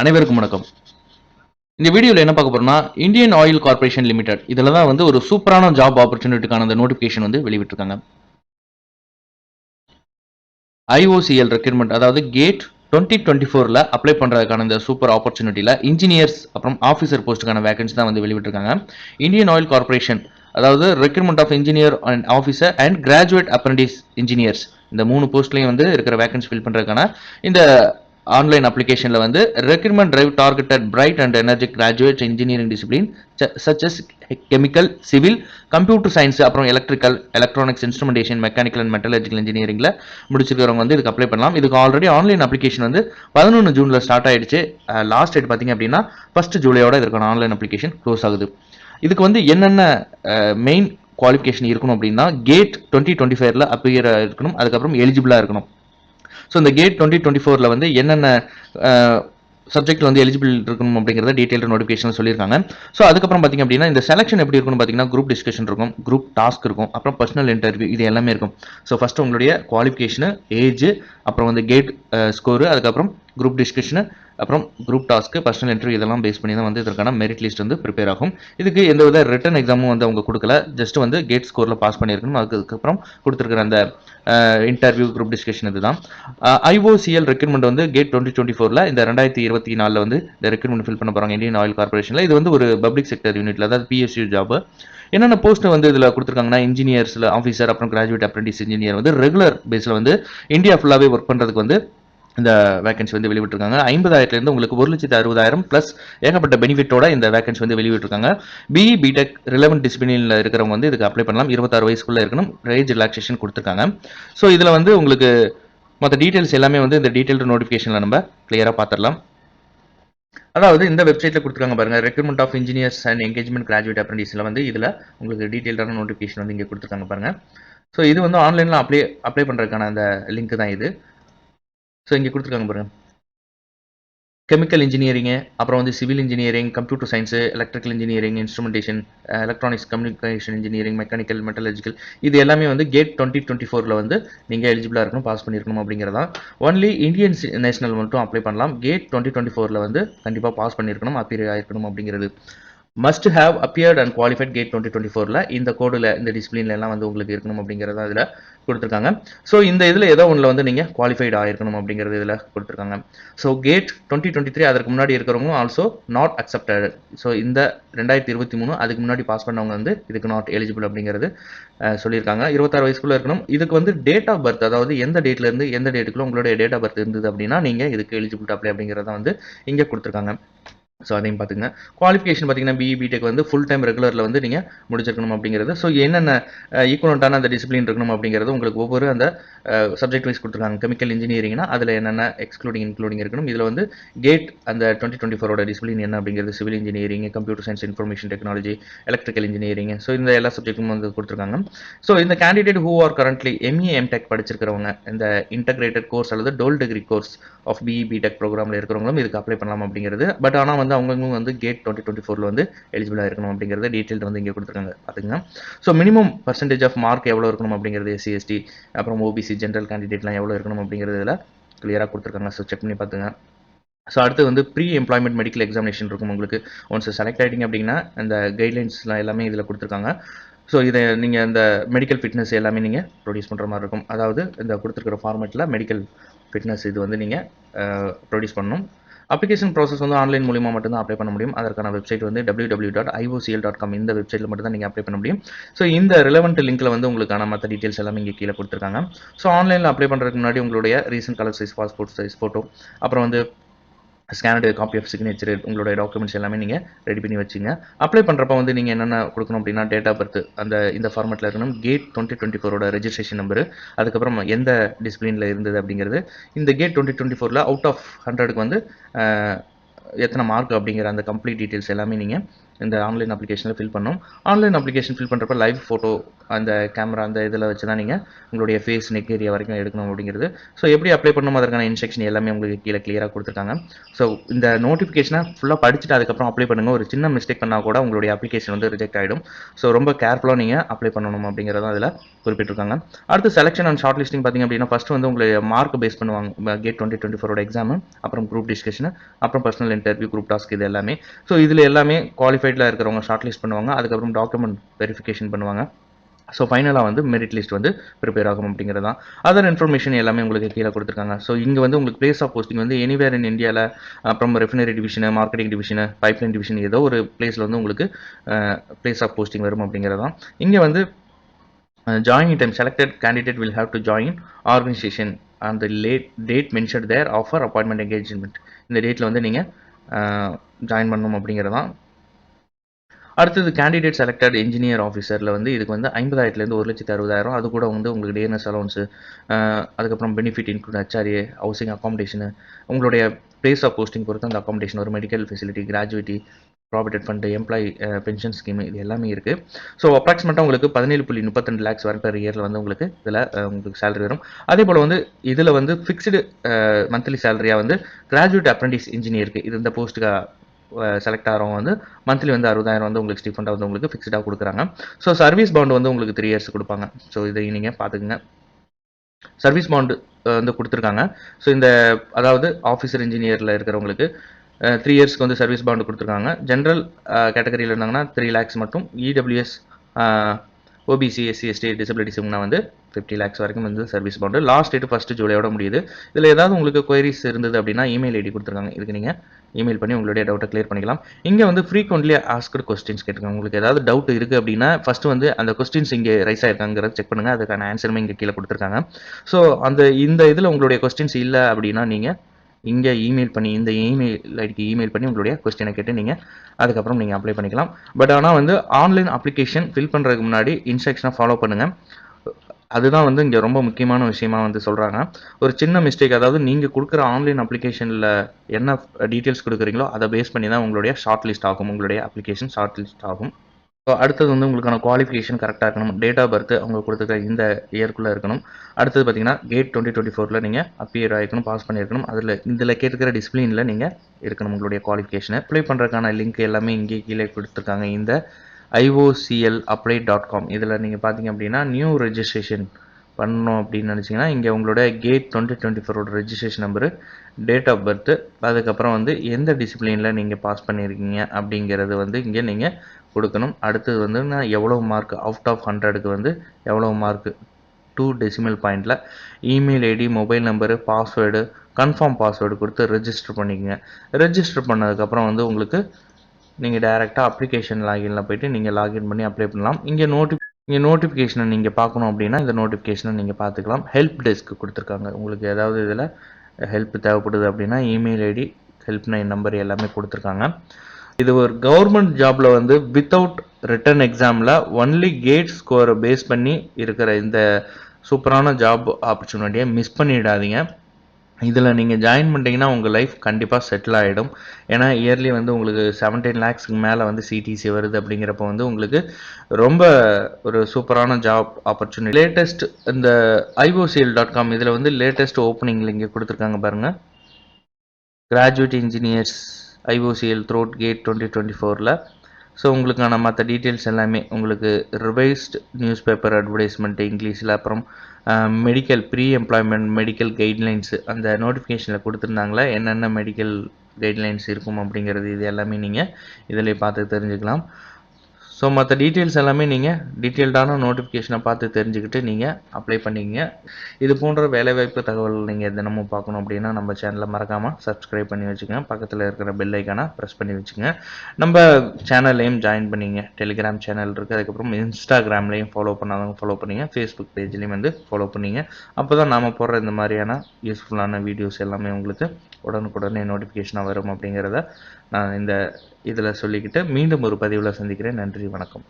அனைவருக்கும் வணக்கம். இந்த வீடியோவில் என்ன பார்க்க போறோம்னா இந்தியன் ஆயில் கார்ப்பரேஷன் லிமிடெட் இதில் தான் வந்து ஒரு சூப்பரான ஜாப் ஆப்பர்ச்சுனிட்டிக்கான அந்த நோட்டிஃபிகேஷன் வந்து வெளியிட்டிருக்காங்க. ஐஓசிஎல் ரெக்ரூட்மெண்ட் அதாவது கேட் டுவெண்ட்டி டுவெண்ட்டி ஃபோரில் அப்ளை பண்ணுறதுக்கான இந்த சூப்பர் ஆப்பர்ச்சுனிட்டியில் இன்ஜினியர்ஸ் அப்புறம் ஆஃபீஸர் போஸ்ட்டுக்கான வேகன்சி தான் வந்து வெளியிட்டிருக்காங்க. இந்தியன் ஆயில் கார்ப்பரேஷன் அதாவது recruitment of engineer and officer and graduate apprentice engineers இந்த மூணு போஸ்ட்லையும் வந்து இருக்கிற வேகன்சி ஃபில் பண்ணுறதுக்கான இந்த ஆன்லைன் அப்ளிகேஷனில் வந்து recruitment drive targeted bright and energetic graduate engineering discipline such as chemical civil computer science அப்புறம் electrical electronics instrumentation mechanical and metallurgical இன்ஜினியரிங்கில் முடிச்சிருக்கிறவங்க வந்து இதுக்கு அப்ளை பண்ணலாம். இதுக்கு ஆல்ரெடி ஆன்லைன் அப்ளிகேஷன் வந்து பதினொன்று ஜூனில் ஸ்டார்ட் ஆகிடுச்சு லாஸ்ட் டேட் பார்த்தீங்க அப்படின்னா ஃபஸ்ட் ஜூலையோட இதற்கான ஆன்லைன் அப்ளிகேஷன் க்ளோஸ் ஆகுது. இதுக்கு வந்து என்னென்ன மெயின் குவாலிஃபிகேஷன் இருக்கணும் அப்படின்னா கேட் டுவெண்ட்டி டுவெண்ட்டி ஃபைவ்ல அப்பியர் இருக்கணும். அதுக்கப்புறம் எலிஜிபிளாக இருக்கணும். ஸோ இந்த கேட் டுவெண்ட்டி டுவெண்ட்டி ஃபோரில் வந்து என்னென்ன சப்ஜெக்ட்ல வந்து எலிஜிபிள் இருக்கணும் அப்படிங்கிறத டீட்டெயில் நோட்டிஃபிகேஷன் சொல்லியிருக்காங்க. ஸோ அதுக்கப்புறம் பார்த்தீங்க அப்படின்னா இந்த செலக்ஷன் எப்படி இருக்கும்னு பார்த்தீங்கன்னா குரூப் டிஸ்கஷன் இருக்கும் குரூப் டாஸ்க் இருக்கும் அப்புறம் பர்சனல் இன்டர்வியூ இது எல்லாமே இருக்கும். ஸோ ஃபஸ்ட்டு உங்களுடைய குவாலிஃபிகேஷனு ஏஜ் அப்புறம் வந்து கேட் ஸ்கோரு அதுக்கப்புறம் குரூப் டிஸ்கஷனு அப்புறம் குரூப் டாஸ்க்கு பர்சனல் இன்டர்வியூ இதெல்லாம் பேஸ் பண்ணி தான் வந்து இதற்கான மெரிட் லிஸ்ட் வந்து ப்ரிப்பேர் ஆகும். இதுக்கு எந்த வித ரிட்டன் எக்ஸாமும் வந்து அவங்க கொடுக்கல. ஜஸ்ட் வந்து கேட் ஸ்கோரில் பாஸ் பண்ணியிருக்கணும். அதுக்கப்புறம் கொடுத்துருக்குற அந்த இன்டர்வியூ குரூப் டிஸ்கஷன் இதுதான். ஐஓசிஎல் ரெக்ரூட்மெண்ட் வந்து கேட் டுவெண்ட்டி டுவெண்ட்டி ஃபோரில் இந்த ரெண்டாயிரத்தி இருபத்தி நாலில் வந்து இந்த ரெக்ரூட்மெண்ட் ஃபில் பண்ண போகிறாங்க இந்தியன் ஆயில் கார்பரேஷனில் இது வந்து ஒரு பப்ளிக் செக்டர் யூனிட்டில் அதாவது பிஎஸ்யூ ஜாப் என்னென்ன போஸ்ட் வந்து இதில் கொடுத்துருக்காங்கன்னா இன்ஜினியர்ஸில் ஆஃபீஸர் அப்புறம் கிராஜுவேட் அப்ரண்டிஸ் இன்ஜினியர் வந்து ரெகுலர் பேஸில் வந்து இந்தியா ஃபுல்லாகவே ஒர்க் பண்ணுறதுக்கு வந்து இந்த வேகன்சி வந்து வெளிவிட்டிருக்காங்க ஐம்பதாயிரத்துலேருந்து உங்களுக்கு ஒரு லட்சத்து அறுபதாயிரம் ப்ளஸ் ஏகப்பட்ட பெனிஃபிட்டோட இந்த வேகன்சி வந்து வெளிவிட்டிருக்காங்க பிஇ பிடெக் ரிலவெண்ட் டிசிப்ளினில் இருக்கிறவங்க வந்து இதுக்கு அப்ளை பண்ணலாம். இருபத்தாறு வயசுக்குள்ளே இருக்கணும். ரேஜ் ரிலாக்ஸேஷன் கொடுத்துருக்காங்க. ஸோ இதில் வந்து உங்களுக்கு மற்ற டீட்டெயில்ஸ் எல்லாமே வந்து இந்த டீட்டெயில்டு நோட்டிஃபிகேஷனில் நம்ம கிளியராக பார்த்துடலாம். அதாவது இந்த வெப்சைட்ல கொடுத்துருக்காங்க பாருங்க recruitment of engineers and engagement graduate அப்ரண்டிஸ்ல வந்து இதுல உங்களுக்கு டீடைல்டான நோட்டிஃபிகேஷன் வந்து இங்கே கொடுத்துருக்காங்க பாருங்க. ஸோ இது வந்து ஆன்லைனில் அப்ளை அப்ளை பண்ணுறதுக்கான அந்த லிங்க் தான் இது. ஸோ இங்கே கொடுத்துருக்காங்க பாருங்க. கெமிக்கல் இன்ஜினியரிங்கு அப்புறம் வந்து civil engineering computer science electrical engineering instrumentation electronics communication engineering mechanical metallurgical இது எல்லாமே வந்து கேட் டுவெண்ட்டி டுவெண்ட்டி ஃபோரில் வந்து நீங்கள் எலிஜிபிளாக இருக்கணும் பாஸ் பண்ணியிருக்கணும் அப்படிங்கிறதா ஒன்லி இந்தியன் நேஷனல் மட்டும் அப்ளை பண்ணலாம். கேட் டுவெண்ட்டி டுவெண்ட்டி ஃபோரில் வந்து கண்டிப்பாக பாஸ் பண்ணியிருக்கணும் அப்பியர் ஆயிருக்கணும் அப்படிங்கிறது. Must have appeared and qualified GATE twenty twenty ஃபோரில் இந்த கோடில் இந்த டிசிப்ளின்ல எல்லாம் வந்து உங்களுக்கு இருக்கணும் அப்படிங்கிறத இதில் கொடுத்துருக்காங்க. ஸோ இந்த இதில் ஏதோ ஒன்றில் வந்து நீங்கள் குவாலிஃபைட் ஆயிருக்கணும் அப்படிங்கிறது இதில் கொடுத்துருக்காங்க. So GATE twenty twenty three அதற்கு முன்னாடி இருக்கிறவங்க ஆல்சோ நாட் அக்செப்டட் ஸோ இந்த ரெண்டாயிரத்தி இருபத்தி மூணு அதுக்கு முன்னாடி பாஸ் பண்ணவங்க வந்து இதுக்கு நாட் எலிஜிபிள் அப்படிங்கிறது சொல்லியிருக்காங்க. இருபத்தாறு வயசுக்குள்ள இருக்கணும். இதுக்கு வந்து டேட் ஆஃப் பர்த் அதாவது எந்த டேட்லேருந்து எந்த டேட்டுக்குள்ள உங்களுடைய டேட் ஆஃப் பர்த் இருந்தது அப்படின்னா நீங்கள் இதுக்கு எலிஜிபிள் அப்ளை அப்படிங்கிறத வந்து இங்கே கொடுத்துருக்காங்க. ஸோ அதையும் பார்த்துங்க குவாலிஃபிகேஷன் பார்த்தீங்கன்னா பிஇ பிடெக் வந்து ஃபுல் டைம் ரெகுலரில் வந்து நீங்கள் முடிச்சிருக்கணும் அப்படிங்கிறது. ஸோ என்னென்ன ஈக்குவலண்ட்டான அந்த டிசிப்ளின் இருக்கணும் அப்படிங்கிறது உங்களுக்கு ஒவ்வொரு அந்த சப்ஜெக்ட் வைஸ் கொடுத்துருக்காங்க. கெமிக்கல் இன்ஜினியரிங்னா அதில் என்னென்ன எக்ஸ்க்ளூடிங் இன்க்ளூடிங் இருக்கணும். இதில் வந்து கேட் அந்த டுவெண்ட்டி டுவெண்ட்டி ஃபோரோட டிசிப்ளின் என்ன அப்படிங்கிறது. Civil engineering computer science information technology electrical engineering so இந்த எல்லா சப்ஜெக்ட்டும் வந்து கொடுத்துருக்காங்க. ஸோ இந்த candidate who are currently MA MTech படிச்சிருக்கிறவங்க இந்த இன்டகிரேட்டட் கோர்ஸ் அல்லது dual degree course of BE BTech ப்ரோக்ராமில் இருக்கிறவங்களும் இதுக்கு அப்ளை பண்ணலாம் அப்படிங்கிறது. பட் ஆனால் வந்து அவங்கவுங்க வந்து கேட் டுவெண்ட்டி டுவெண்ட்டி ஃபோரில் வந்து எலிஜிபிளாக இருக்கணும் அப்படிங்கிறத டீட்டெயில் வந்து இங்கே கொடுத்துருக்காங்க. பார்த்துங்க so minimum percentage of mark எவ்வளோ இருக்கணும் அப்படிங்கிறது எஸ்சி எஸ்டி அப்புறம் ஓபிசி ஜென்ரல் கேண்டிடேட்லாம் எவ்வளோ இருக்கணும் அப்படிங்கிறதுல கிளியராக கொடுத்துருக்காங்க. ஸோ செக் பண்ணி பார்த்துங்க ஸோ அடுத்து வந்து ப்ரீ எம்ப்ளாய்மெண்ட் மெடிக்கல் எக்ஸாமினேஷன் இருக்கும் உங்களுக்கு. ஒன்ஸ் செலக்ட் ஆகிட்டீங்க அப்படின்னா அந்த கைட்லைன்ஸ்லாம் எல்லாமே இதில் கொடுத்துருக்காங்க. ஸோ இதை நீங்கள் இந்த மெடிக்கல் ஃபிட்னஸ் எல்லாமே நீங்கள் ப்ரொடியூஸ் பண்ணுற மாதிரி இருக்கும். அதாவது இந்த கொடுத்துருக்கிற ஃபார்மேட்டில் மெடிக்கல் ஃபிட்னஸ் இது வந்து நீங்கள் ப்ரொடியூஸ் பண்ணணும். அப்ளிகேஷன் ப்ராசஸ் வந்து ஆன்லைன் மூலியமாக மட்டும்தான் அப்ளை பண்ண முடியும். அதற்கான வெப்சைட் வந்து www.iocl.com dot IOCL dot com இந்த வெப்சைட்டில் மட்டும் தான் நீங்கள் அப்ளை பண்ண முடியும். ஸோ இந்த ரிலவெண்ட் லிங்க்ல வந்து உங்களுக்கான மற்ற டீட்டெயில்ஸ் எல்லாமே இங்கே கீழே கொடுத்துருக்காங்க. ஸோ ஆன்லைனில் அப்ளை பண்ணுறதுக்கு முன்னாடி உங்களுடைய recent colour size passport size photo அப்புறம் வந்து ஸ்கேனடு காப்பி ஆஃப் சிக்னேச்சர் உங்களுடைய டாக்குமெண்ட்ஸ் எல்லாமே நீங்கள் ரெடி பண்ணி வச்சுங்க. அப்ளை பண்ணுறப்ப வந்து நீங்கள் என்னென்ன கொடுக்கணும் அப்படின்னா டேட் ஆஃப் பர்த் அந்த இந்த ஃபார்மெட்டில் இருக்கணும். கேட் டுவெண்ட்டி டுவெண்ட்டி ஃபோரோட ரெஜிஸ்ட்ரேஷன் நம்பர் அதுக்கப்புறம் எந்த டிசிப்ளினில் இருந்தது அப்படிங்கிறது. இந்த கேட் டுவெண்ட்டி டுவெண்ட்டி ஃபோரில் அவுட் ஆஃப் ஹண்ட்ரடுக்கு வந்து எத்தனை மார்க் அப்படிங்கிற அந்த கம்ப்ளீட் டீட்டெயில்ஸ் எல்லாமே நீங்கள் இந்த ஆன்லைன் அப்ளிகேஷனில் ஃபில் பண்ணணும் ஆன்லைன் அப்ளிகேஷன் ஃபில் பண்ணுறப்ப லைவ் ஃபோட்டோ அந்த கேமரா அந்த இதில் வச்சு தான் நீங்கள் உங்களுடைய ஃபேஸ் நெக் ஏரியா வரைக்கும் எடுக்கணும் அப்படிங்கிறது. ஸோ எப்படி அப்ளை பண்ணணும் அதற்கான இன்ஸ்ட்ரக்ஷன் எல்லாமே உங்களுக்கு கீழே கிளியராக கொடுத்துருக்காங்க ஸோ இந்த நோட்டிஃபிகேஷனை ஃபுல்லாக படிச்சுட்டு அதுக்கப்புறம் அப்ளை பண்ணுங்கள் ஒரு சின்ன மிஸ்டேக் பண்ணால் கூட உங்களுடைய அப்ளிகேஷன் வந்து ரிஜெக்ட் ஆகிடும் ஸோ ரொம்ப கேர்ஃபுல்லாக நீங்கள் அப்ளை பண்ணணும் அப்படிங்கிறத அதில் குறிப்பிட்டிருக்காங்க. அடுத்து செலெக்ஷன் அண்ட் ஷார்ட் லிஸ்டிங் பார்த்தீங்க அப்படின்னா ஃபஸ்ட்டு வந்து உங்களை மார்க் பேஸ் பண்ணுவாங்க. கேட் டுவெண்ட்டி டுவெண்ட்டி ஃபோரோட எக்ஸாமு அப்புறம் குரூப் டிஸ்கஷன் அப்புறம் பர்சனல் இன்டர்வியூ குரூப் டாஸ்க் இது எல்லாமே. ஸோ இதில் எல்லாமே குவாலிஃபைடில் இருக்கிறவங்க ஷார்ட் லிஸ்ட் பண்ணுவாங்க. அதுக்கப்புறம் டாக்குமெண்ட் வெரிஃபிகேஷன் பண்ணுவாங்க. ஸோ ஃபைனலாக வந்து மெரிட் லிஸ்ட் வந்து ப்ரிப்பேர் ஆகும் அப்படிங்கிறது தான் அதர் இன்ஃபர்மேஷன் எல்லாமே உங்களுக்கு கீழே கொடுத்துருக்காங்க. ஸோ இங்கே வந்து உங்களுக்கு பிளேஸ் ஆஃப் போஸ்டிங் வந்து எனிவேர் இன் இந்தியாவில் அப்புறம் refinery division marketing division pipeline division ஏதோ ஒரு பிளேஸில் வந்து உங்களுக்கு பிளேஸ் ஆஃப் போஸ்டிங் வரும் அப்படிங்கிறது தான் இங்கே வந்து join time selected candidate will have to join organisation அந்த late date mention their offer appointment engagement இந்த டேட்டில் வந்து நீங்கள் ஜாயின் பண்ணணும் அப்படிங்கிறது தான் அடுத்தது கேண்டிடேட் செலக்டட் இன்ஜினியர் ஆஃபீஸரில் வந்து இதுக்கு வந்து ஐம்பதாயிரத்துலேருந்து ஒரு லட்சத்து அறுபதாயிரம். அது கூட வந்து உங்களுக்கு டிஎன்எஸ் அலௌன்ஸு அதுக்கப்புறம் benefit include HRA housing accommodation உங்களுடைய பிளேஸ் ஆஃப் போஸ்டிங் பொறுத்து அந்த அக்காமடேஷன் ஒரு medical facility gratuity provident fund employee pension scheme இது எல்லாமே இருக்குது ஸோ அப்ராக்சிமேட்டாக உங்களுக்கு பதினேழு புள்ளி முப்பத்தெண்டு லேக்ஸ் வரை பெர் இயரில் வந்து உங்களுக்கு இதில் உங்களுக்கு சேலரி வரும். அதே போல் வந்து இதில் வந்து ஃபிக்ஸ்டு மந்த்லி சேலரியாக வந்து கிராஜுவேட் அப்ரண்டிஸ் இன்ஜினியருக்கு இது இந்த போஸ்ட்டுக்காக செலக்ட் ஆகிறவங்க வந்து மந்த்லி வந்து அறுபதாயிரம் வந்து உங்களுக்கு ஸ்டிஃபண்டாக வந்து உங்களுக்கு ஃபிக்ஸ்டாக கொடுக்குறாங்க. ஸோ சர்வீஸ் பாண்ட் வந்து உங்களுக்கு த்ரீ இயர்ஸ் கொடுப்பாங்க. ஸோ இதை நீங்கள் பார்த்துக்குங்க. சர்வீஸ் பாண்டு வந்து கொடுத்துருக்காங்க. ஸோ இந்த அதாவது ஆஃபீஸர் இன்ஜினியரில் இருக்கிறவங்களுக்கு த்ரீ இயர்ஸ்க்கு வந்து சர்வீஸ் பாண்டு கொடுத்துருக்காங்க. ஜென்ரல் கேட்டகரியில் இருந்தாங்கன்னா த்ரீ லேக்ஸ் மட்டும். இடபிள்யூஎஸ் ஓபிசி எஸ்சி எஸ்டி டிசபிலிட்டிஸ்னா வந்து ஃபிஃப்டி லேக்ஸ் வரைக்கும் வந்து service bound last date first ஜூலையோட முடியுது. இதில் ஏதாவது உங்களுக்கு கொயரிஸ் இருந்தது அப்படின்னா இமெயில் ஐடி கொடுத்துருக்காங்க. இதுக்கு நீங்கள் இமெயில் பண்ணி உங்களுடைய டவுட்டை கிளியர் பண்ணிக்கலாம். இங்கே வந்து ஃப்ரீக்வெண்ட்லி ஆஸ்கட் கொஸ்டின்ஸ் கேட்டுருக்காங்க. உங்களுக்கு ஏதாவது டவுட் இருக்குது அப்படின்னா ஃபஸ்ட்டு வந்து அந்த கொஸ்டின்ஸ் இங்கே ரைஸ் ஆயிருக்காங்கிறத செக் பண்ணுங்கள் அதுக்கான ஆன்சருமே இங்கே கீழே கொடுத்துருக்காங்க. ஸோ அந்த இந்த இதில் உங்களுடைய கொஸ்டின்ஸ் இல்லை அப்படின்னா நீங்கள் இங்கே இமெயில் பண்ணி இந்த இமெயில் ஐடிக்கு இமெயில் பண்ணி உங்களுடைய கொஸ்டினை கேட்டு நீங்கள் அதுக்கப்புறம் நீங்கள் அப்ளை பண்ணிக்கலாம். பட் ஆனால் வந்து ஆன்லைன் அப்ளிகேஷன் ஃபில் பண்ணுறதுக்கு முன்னாடி இன்ஸ்ட்ரக்ஷனை ஃபாலோ பண்ணுங்கள் அதுதான் வந்து இங்கே ரொம்ப முக்கியமான விஷயமா வந்து சொல்கிறாங்க ஒரு சின்ன மிஸ்டேக் அதாவது நீங்கள் கொடுக்குற ஆன்லைன் அப்ளிகேஷனில் என்ன டீட்டெயில்ஸ் கொடுக்குறீங்களோ அதை பேஸ் பண்ணி தான் உங்களுடைய ஷார்ட் லிஸ்ட் ஆகும். உங்களுடைய அப்ளிகேஷன் ஷார்ட் லிஸ்ட் ஆகும். ஸோ அடுத்தது வந்து உங்களுக்கான குவாலிஃபிகேஷன் கரெக்டாக இருக்கணும். டேட் ஆஃப் பர்த் அவங்க கொடுத்துருக்க இந்த இயர்க்குள்ளே இருக்கணும். அடுத்தது பார்த்தீங்கன்னா கேட் டுவெண்ட்டி டுவெண்ட்டி ஃபோரில் நீங்கள் அப்பியர் ஆகிருக்கணும் பாஸ் பண்ணியிருக்கணும். அதில் இதில் கேட்டுக்கிற டிசிப்ளினில் நீங்கள் இருக்கணும் உங்களுடைய குவாலிஃபிகேஷனை அப்ளை பண்ணுறதுக்கான லிங்க் எல்லாமே இங்கே கீழே கொடுத்துருக்காங்க. இந்த ஐஓசிஎல் அப்ளை டாட் காம் இதில் நீங்கள் பார்த்தீங்க அப்படின்னா நியூ ரெஜிஸ்ட்ரேஷன் பண்ணணும் அப்படின்னு நினச்சிங்கன்னா இங்கே உங்களோட கேட் டுவெண்ட்டி டுவெண்ட்டி ஃபோரோட registration number date of birth அதுக்கப்புறம் வந்து எந்த டிசிப்ளினில் நீங்கள் பாஸ் பண்ணியிருக்கீங்க அப்படிங்கிறது வந்து இங்கே நீங்கள் கொடுக்கணும். அடுத்தது வந்து நான் எவ்வளோ மார்க் அவுட் ஆஃப் ஹண்ட்ரடுக்கு வந்து எவ்வளோ மார்க்கு டூ டெசிமல் பாயிண்டில் email ID mobile number password confirm password கொடுத்து ரெஜிஸ்டர் பண்ணிக்கோங்க. ரெஜிஸ்டர் பண்ணதுக்கப்புறம் வந்து உங்களுக்கு நீங்கள் டைரெக்டாக அப்ளிகேஷன் லாகின்ல போயிட்டு நீங்கள் லாகின் பண்ணி அப்ளை பண்ணலாம். இங்கே நோட்டி இங்கே நோட்டிஃபிகேஷனை நீங்கள் பார்க்கணும் அப்படின்னா இந்த நோட்டிஃபிகேஷனை நீங்கள் பார்த்துக்கலாம். ஹெல்ப் டெஸ்க்கு கொடுத்துருக்காங்க. உங்களுக்கு ஏதாவது இதில் ஹெல்ப் தேவைப்படுது அப்படின்னா email ID help line number எல்லாமே கொடுத்துருக்காங்க. இது ஒரு கவர்மெண்ட் ஜாப்ல வந்து வித்தவுட் ரிட்டன் எக்ஸாமில் ஒன்லி கேட் ஸ்கோரை பேஸ் பண்ணி இருக்கிற இந்த சூப்பரான ஜாப் ஆப்பர்ச்சுனிட்டியை மிஸ் பண்ணிடாதீங்க. இதில் நீங்கள் ஜாயின் பண்ணிட்டீங்கன்னா உங்கள் லைஃப் கண்டிப்பாக செட்டில் ஆகிடும் ஏன்னா இயர்லி வந்து உங்களுக்கு செவன்டீன் லேக்ஸ்க்கு மேலே வந்து சிடிசி வருது அப்படிங்கிறப்ப வந்து உங்களுக்கு ரொம்ப ஒரு சூப்பரான ஜாப் ஆப்பர்ச்சுனிட்டி லேட்டஸ்ட் இந்த ஐஓசிஎல் டாட் காம் இதில் வந்து லேட்டஸ்ட் ஓப்பனிங்கில் இங்கே கொடுத்துருக்காங்க பாருங்கள் graduate engineers IOCL through GATE twenty twenty ஃபோரில் ஸோ உங்களுக்கான மற்ற டீட்டெயில்ஸ் எல்லாமே உங்களுக்கு ரிவைஸ்ட் நியூஸ் பேப்பர் அட்வர்டைஸ்மெண்ட் இங்கிலீஷில். அப்புறம் medical pre employment medical guidelines அந்த நோட்டிஃபிகேஷனில் கொடுத்துருந்தாங்களே? என்னென்ன மெடிக்கல் கைட்லைன்ஸ் இருக்கும் அப்படிங்கிறது இது எல்லாமே நீங்கள் இதில் பார்த்து தெரிஞ்சுக்கலாம். ஸோ மற்ற டீட்டெயில்ஸ் எல்லாமே நீங்கள் டீட்டெயில்டான நோட்டிஃபிகேஷனை பார்த்து தெரிஞ்சுக்கிட்டு நீங்கள் அப்ளை பண்ணிக்கங்க. இது போன்ற வேலைவாய்ப்பு தகவல் நீங்கள் தினமும் பார்க்கணும் அப்படின்னா நம்ம சேனலை மறக்காமல் சப்ஸ்கிரைப் பண்ணி வச்சுக்கோங்க. பக்கத்தில் இருக்கிற பெல் ஐக்கானை ப்ரெஸ் பண்ணி வச்சுக்கோங்க. நம்ம சேனல்லையும் ஜாயின் பண்ணிங்க டெலிகிராம் சேனல் இருக்குது அதுக்கப்புறம் இன்ஸ்டாகிராம்லேயும் ஃபாலோ பண்ணாதவங்க ஃபாலோ பண்ணிங்க ஃபேஸ்புக் பேஜ்லேயும் வந்து ஃபாலோ பண்ணிங்க அப்போ தான் நாம் போடுற இந்த மாதிரியான யூஸ்ஃபுல்லான வீடியோஸ் எல்லாமே உங்களுக்கு உடனுக்குடனே நோட்டிஃபிகேஷனாக வரும் அப்படிங்கிறத நான் இந்த இதில் சொல்லிக்கிட்டு மீண்டும் ஒரு பதிவில் சந்திக்கிறேன். நன்றி வணக்கம்.